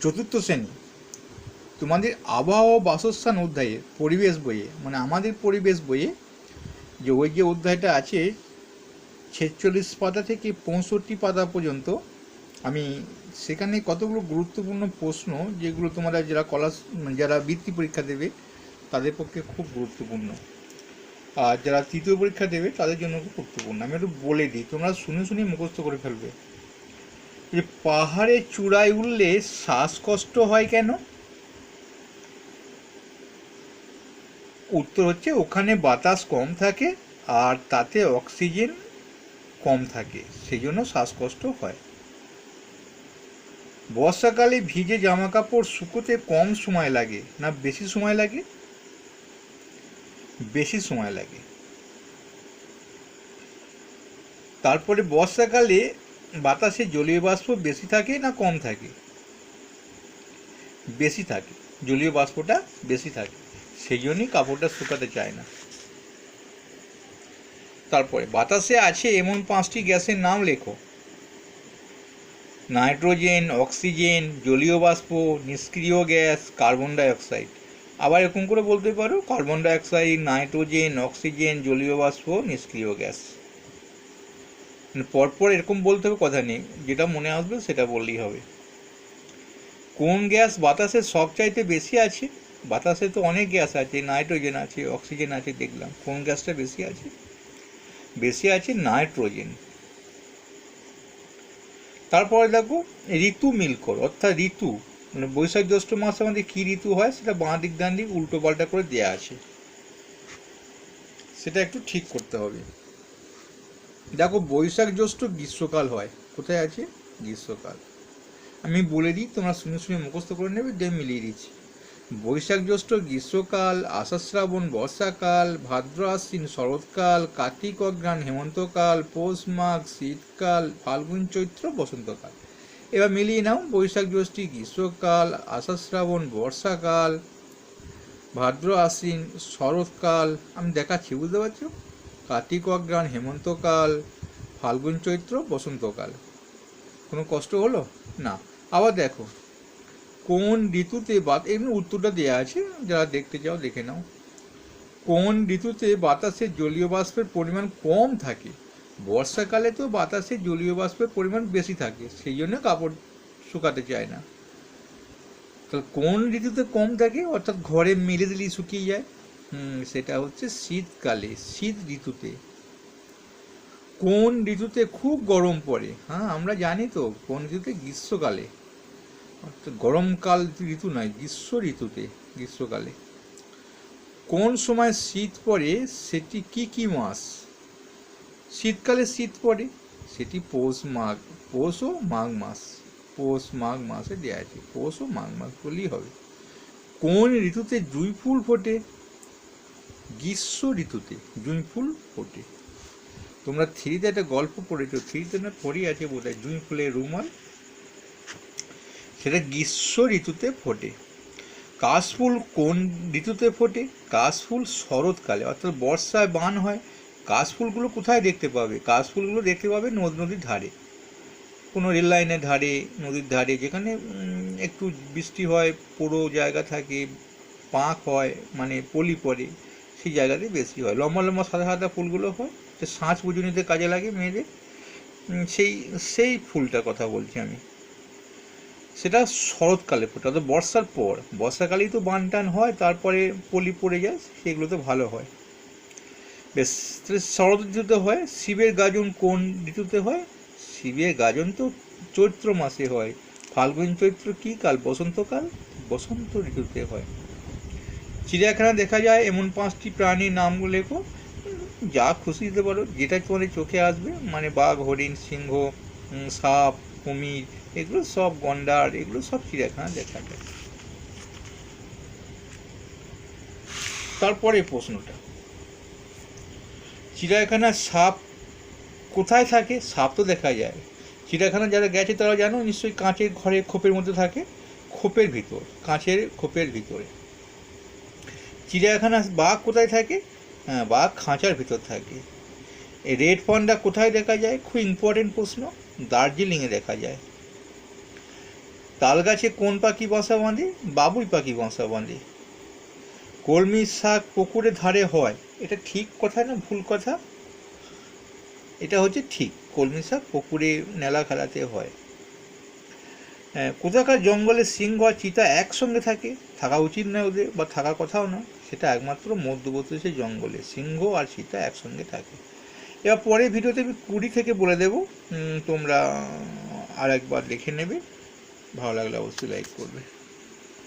চতুর্থ শ্রেণি। তোমাদের আবহাওয়া বাসস্থান অধ্যায়ে পরিবেশ বইয়ে মানে আমাদের পরিবেশ বইয়ে যে ওই যে অধ্যায়টা আছে, ছেচল্লিশ পাতা থেকে পঁয়ষট্টি পাতা পর্যন্ত, আমি সেখানে কতগুলো গুরুত্বপূর্ণ প্রশ্ন যেগুলো তোমরা যারা কলা যারা বৃত্তি পরীক্ষা দেবে, তাদের পক্ষে খুব গুরুত্বপূর্ণ। আর যারা তৃতীয় পরীক্ষা দেবে, তাদের জন্য খুব গুরুত্বপূর্ণ। আমি একটু বলে দিই, তোমরা শুনে শুনে মুখস্থ করে ফেলবে। যে পাহাড়ের চূড়ায় উঠলে শ্বাসকষ্ট হয় কেন? উত্তর হচ্ছে, ওখানে বাতাস কম থাকে আর তাতে অক্সিজেন কম থাকে সেই জন্য শ্বাসকষ্ট হয়। বর্ষাকালে ভিজে জামা কাপড় শুকোতে কম সময় লাগে, না বেশি সময় লাগে? বেশি সময় লাগে। তারপরে বর্ষাকালে বাতাসে জলীয় বাষ্প বেশি থাকে না কম থাকে? বেশি থাকে। জলীয় বাষ্পটা বেশি থাকে। সেই জন্যই কাপড়টা শুকাতে চায় না। তারপরে, বাতাসে আছে এমন পাঁচটি গ্যাসের নাম লেখো। নাইট্রোজেন, অক্সিজেন, জলীয় বাষ্প, নিষ্ক্রিয় গ্যাস, কার্বন ডাইঅক্সাইড। আবার এরকম করে বলতে পারো, কার্বন ডাইঅক্সাইড, নাইট্রোজেন, অক্সিজেন, জলীয় বাষ্প, নিষ্ক্রিয় গ্যাস। পরপর এরকম বলতে হবে কথা নেই। যেটা মনে আসবে সেটা বললেই হবে। কোন গ্যাস বাতাসে সবচাইতে বেশি আছে? বাতাসে তো অনেক গ্যাস আছে, নাইট্রোজেন আছে, অক্সিজেন আছে, দেখলাম। কোন গ্যাসটা বেশি আছে? বেশি আছে নাইট্রোজেন। তারপরে দেখো, ঋতু মিল করো অর্থাৎ ঋতু মানে বৈশাখ জ্যৈষ্ঠ মাসে আমাদের কী ঋতু হয় সেটা বাঁ দিক ডান দিক উল্টো পাল্টা করে দেওয়া আছে। সেটা একটু ঠিক করতে হবে। দেখো, বৈশাখ জ্যৈষ্ঠ গ্রীষ্মকাল হয়। কোথায় আছে? গ্রীষ্মকাল। আমি বলে দিই, তোমরা শুনে শুনে মুখস্থ করে নেবে, দিয়ে মিলিয়ে দিচ্ছি। বৈশাখ জ্যৈষ্ঠ গ্রীষ্মকাল আষাঢ় শ্রাবণ বর্ষাকাল ভাদ্র আশ্বিন শরৎকাল, কার্তিক অগ্রাণ হেমন্তকাল, পৌষ মাঘ শীতকাল, ফাল্গুন চৈত্র বসন্তকাল। এবার মিলিয়ে নাও, বৈশাখ জ্যৈষ্ঠী গ্রীষ্মকাল আষাঢ় শ্রাবণ বর্ষাকাল ভাদ্র আশ্বিন শরৎকাল। আমি দেখাচ্ছি, বুঝতে পারছ? কার্তিক অগ্রাণ হেমন্তকাল, ফাল্গুন চৈত্র, বসন্তকাল। কোনো কষ্ট হলো? না। আবার দেখো, কোন ঋতুতে বাত এমনি উত্তরটা দেওয়া আছে, যারা দেখতে চাও দেখে নাও। কোন ঋতুতে বাতাসে জলীয় বাষ্পের পরিমাণ কম থাকে? বর্ষাকালে তো বাতাসে জলীয় বাষ্পের পরিমাণ বেশি থাকে, সেই জন্য কাপড় শুকাতে চায় না। তাহলে কোন ঋতুতে কম থাকে? অর্থাৎ ঘরে মেলে দিলেই শুকিয়ে যায়। সেটা হচ্ছে শীতকালে, শীত ঋতুতে। কোন ঋতুতে খুব গরম পড়ে? হ্যাঁ আমরা জানি তো, কোন ঋতুতে? গ্রীষ্মকালে। গরমকাল ঋতু নয়, গ্রীষ্ম ঋতুতে, গ্রীষ্মকালে। কোন সময় শীত পড়ে? সেটি কি কি মাস? শীতকালে শীত পড়ে, সেটি পৌষ মাঘ, পৌষ ও মাঘ মাস। পৌষ মাঘ মাসে দেওয়া আছে, পৌষ ও মাঘ মাস বললেই হবে। কোন ঋতুতে জুঁই ফুল ফোটে? গ্রীষ্ম ঋতুতে, জুঁই ফুল ফোটে। তোমরা থ্রিতে একটা গল্প পড়েছো, থ্রিতে না পড়ে আছে বোধ হয় জুঁই ফুলের রুমাল? সেটা গ্রীষ্ম ঋতুতে ফোটে। কাশফুল কোন ঋতুতে ফোটে? কাশফুল শরৎকালে, অর্থাৎ বর্ষায় বান হয়। কাশফুলগুলো কোথায় দেখতে পাবে? কাশফুলগুলো দেখতে পাবে নদ, নদীর ধারে। কোনো রেল লাইনের ধারে, নদীর ধারে, যেখানে একটু বৃষ্টি হয় পুরো জায়গা থাকে, পাঁক হয় মানে পলি পড়ে। সেই জায়গাতে বেশি হয়। লম্বা লম্বা সাদা সাদা ফুলগুলো হয়। সে সাঁচ পুজনিতে কাজে লাগে মেয়েদের। সেই সেই ফুলটার কথা বলছি আমি। সেটা শরৎকালে ফোটে, অর্থাৎ বর্ষার পর। বর্ষাকালেই তো বান টান হয়, তারপরে পলি পড়ে যায় সেগুলো তো ভালো হয়। বেশ শরৎ ঋতুতে হয়, শিবের গাজন কোন ঋতুতে হয়? শিবের গাজন তো চৈত্র মাসে হয়। ফাল্গুন চৈত্র কী কাল? বসন্তকাল? বসন্ত ঋতুতে হয়। চিড়িয়াখানা দেখা যায়, এমন পাঁচটি প্রাণীর নামগুলো লেখো। যা খুশি দিতে পারো, যেটা তোমাদের চোখে আসবে মানে বাঘ, হরিণ, সিংহ সাপ, কুমির, এগুলো সব গন্ডার, এগুলো সব চিড়িয়াখানা দেখা যায়। তারপরে প্রশ্নটা। চিড়িয়াখানার সাপ কোথায় থাকে? সাপ তো দেখা যায়। চিড়িয়াখানা যারা গেছে তারা জানো, নিশ্চয়ই কাঁচের ঘরে, খোপের মধ্যে থাকে। খোপের ভিতর, কাঁচের খোপের ভিতরে। চিড়িয়াখানা বাঘ কোথায় থাকে? হ্যাঁ বাঘ খাঁচার ভিতর থাকে। রেড পান্ডা কোথায় দেখা যায়? খুব ইম্পর্টেন্ট প্রশ্ন। দার্জিলিংয়ে দেখা যায়। তাল গাছে কোন পাখি বাসা বাঁধে? বাবুই পাখি বাসা বাঁধে। কলমি শাক পুকুরে ধারে হয়। এটা ঠিক কথা না ভুল কথা? এটা হচ্ছে ঠিক। কলমি শাক পুকুরে নেলা খেলাতে হ্যাঁ, কোথাকার জঙ্গলে সিংহ আর চিতা একসঙ্গে থাকে, থাকা উচিত নয় ওদের, বা থাকার কথাও না সেটা একমাত্র মধ্যবর্তী সেই জঙ্গলে সিংহ আর চিতা একসঙ্গে থাকে। এবার পরে ভিডিওতে আমি কুড়ি থেকে বলে দেব তোমরা আর একবার দেখে নেবে, ভালো লাগলে অবশ্যই লাইক করবে।